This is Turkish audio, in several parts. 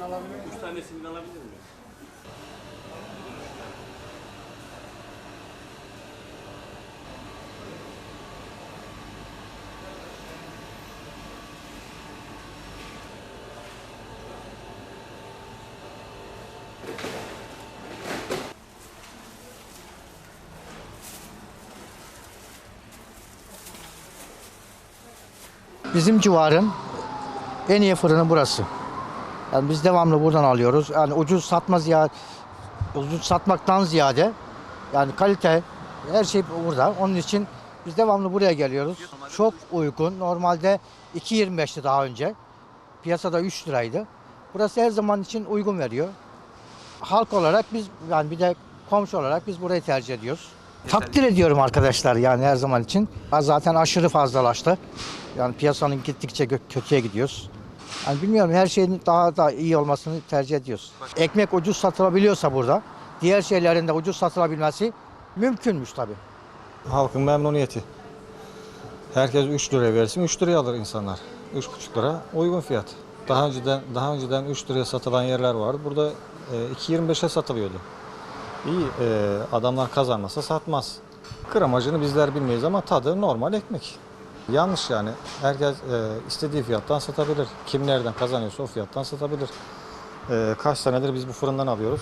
Üç tanesini alabilir miyim? Bizim civarın en iyi fırını burası. Yani biz devamlı buradan alıyoruz. Yani ucuz satma ziyade ucuz satmaktan ziyade yani kalite her şey burada. Onun için biz devamlı buraya geliyoruz. Çok uygun. Normalde 2.25'ti daha önce. Piyasada 3 liraydı. Burası her zaman için uygun veriyor. Halk olarak biz yani bir de komşu olarak biz burayı tercih ediyoruz. Takdir ediyorum arkadaşlar yani her zaman için. Zaten aşırı fazlalaştı. Yani piyasanın gittikçe kötüye gidiyoruz. Yani bilmiyorum her şeyin daha da iyi olmasını tercih ediyoruz. Ekmek ucuz satılabiliyorsa burada, diğer şeylerin de ucuz satılabilmesi mümkünmüş tabii. Halkın memnuniyeti. Herkes 3 liraya versin, 3 liraya alır insanlar. 3,5 lira uygun fiyat. Daha önceden daha önceden 3 liraya satılan yerler vardı. Burada e, 2.25'e satılıyordu. İyi, e, adamlar kazanmasa satmaz. Gramajını bizler bilmeyiz ama tadı normal ekmek. Yanlış yani. Herkes e, istediği fiyattan satabilir. Kim nereden kazanıyorsa o fiyattan satabilir. E, kaç senedir biz bu fırından alıyoruz.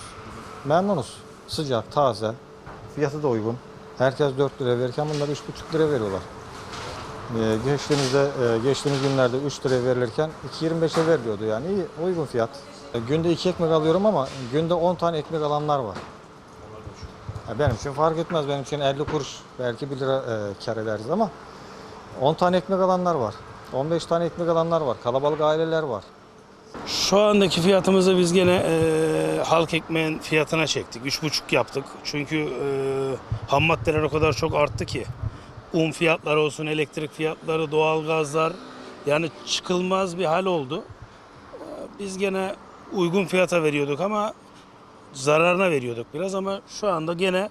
Memnunuz. Sıcak, taze, fiyatı da uygun. Herkes 4 lira verirken bunlar 3,5 lira veriyorlar. Ee, geçtiğimizde, e, geçtiğimiz günlerde 3 lira verilirken 2.25'e veriliyordu yani iyi, uygun fiyat. E, Günde 2 ekmek alıyorum ama günde 10 tane ekmek alanlar var. Ya benim için fark etmez, benim için 50 kuruş belki 1 lira e, kar ederiz ama 10 tane ekmek alanlar var. 15 tane ekmek alanlar var, kalabalık aileler var. Şu andaki fiyatımızı biz gene e, halk ekmeğin fiyatına çektik. Üç buçuk yaptık. Çünkü e, ham maddeler o kadar çok arttı ki. Un fiyatları olsun, elektrik fiyatları, doğalgazlar yani çıkılmaz bir hal oldu. Biz gene uygun fiyata veriyorduk ama zararına veriyorduk biraz ama şu anda gene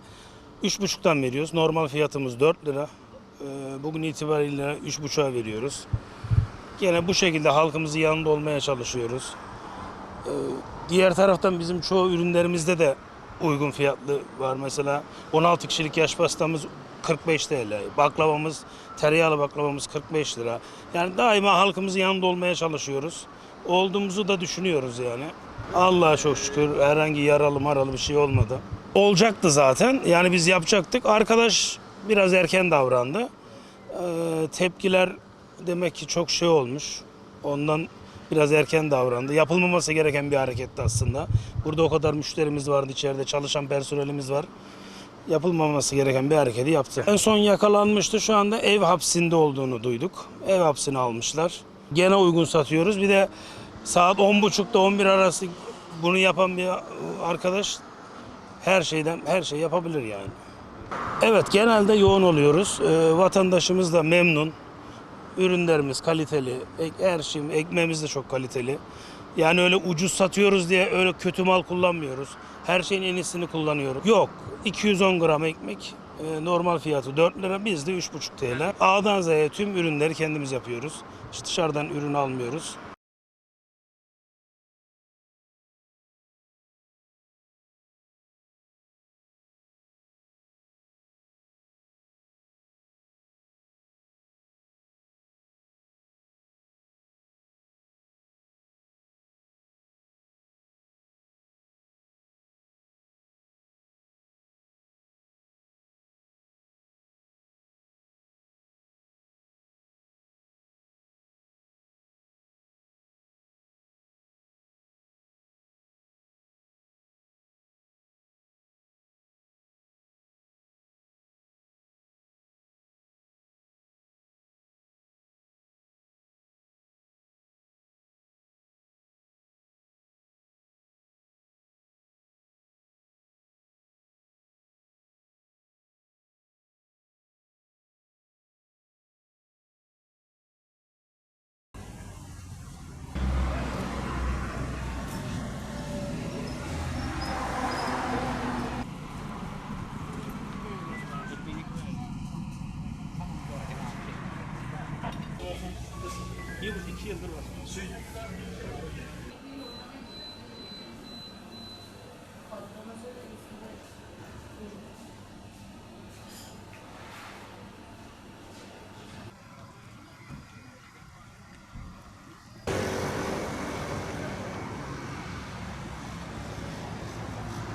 üç buçuktan veriyoruz. Normal fiyatımız 4 lira. E, Bugün itibariyle üç buçuğa veriyoruz. Gene bu şekilde halkımızın yanında olmaya çalışıyoruz. Ee, Diğer taraftan bizim çoğu ürünlerimizde de uygun fiyatlı var. Mesela 16 kişilik yaş pastamız 45 TL. Baklavamız, tereyağlı baklavamız 45 lira. Yani daima halkımızın yanında olmaya çalışıyoruz. Olduğumuzu da düşünüyoruz yani. Allah'a çok şükür herhangi yaralı maralı bir şey olmadı. Olacaktı zaten. Yani biz yapacaktık. Arkadaş biraz erken davrandı. Ee, tepkiler demek ki çok şey olmuş. Ondan biraz erken davrandı. Yapılmaması gereken bir hareketti aslında. Burada o kadar müşterimiz vardı içeride çalışan personelimiz var. Yapılmaması gereken bir hareketi yaptı. En son yakalanmıştı. Şu anda ev hapsinde olduğunu duyduk. Ev hapsini almışlar. Gene uygun satıyoruz. Bir de saat 10.30'da 11 arası bunu yapan bir arkadaş her şeyden her şey yapabilir yani. Evet genelde yoğun oluyoruz. Ee, vatandaşımız da memnun. Ürünlerimiz kaliteli. Ek, her şey, ekmeğimiz de çok kaliteli. Yani öyle ucuz satıyoruz diye öyle kötü mal kullanmıyoruz. Her şeyin en iyisini kullanıyoruz. Yok 210 gram ekmek e, normal fiyatı 4 lira bizde 3,5 TL. A'dan Z'ye tüm ürünleri kendimiz yapıyoruz. Hiç dışarıdan ürün almıyoruz. Bir buçuk iki yıldır var. Süt.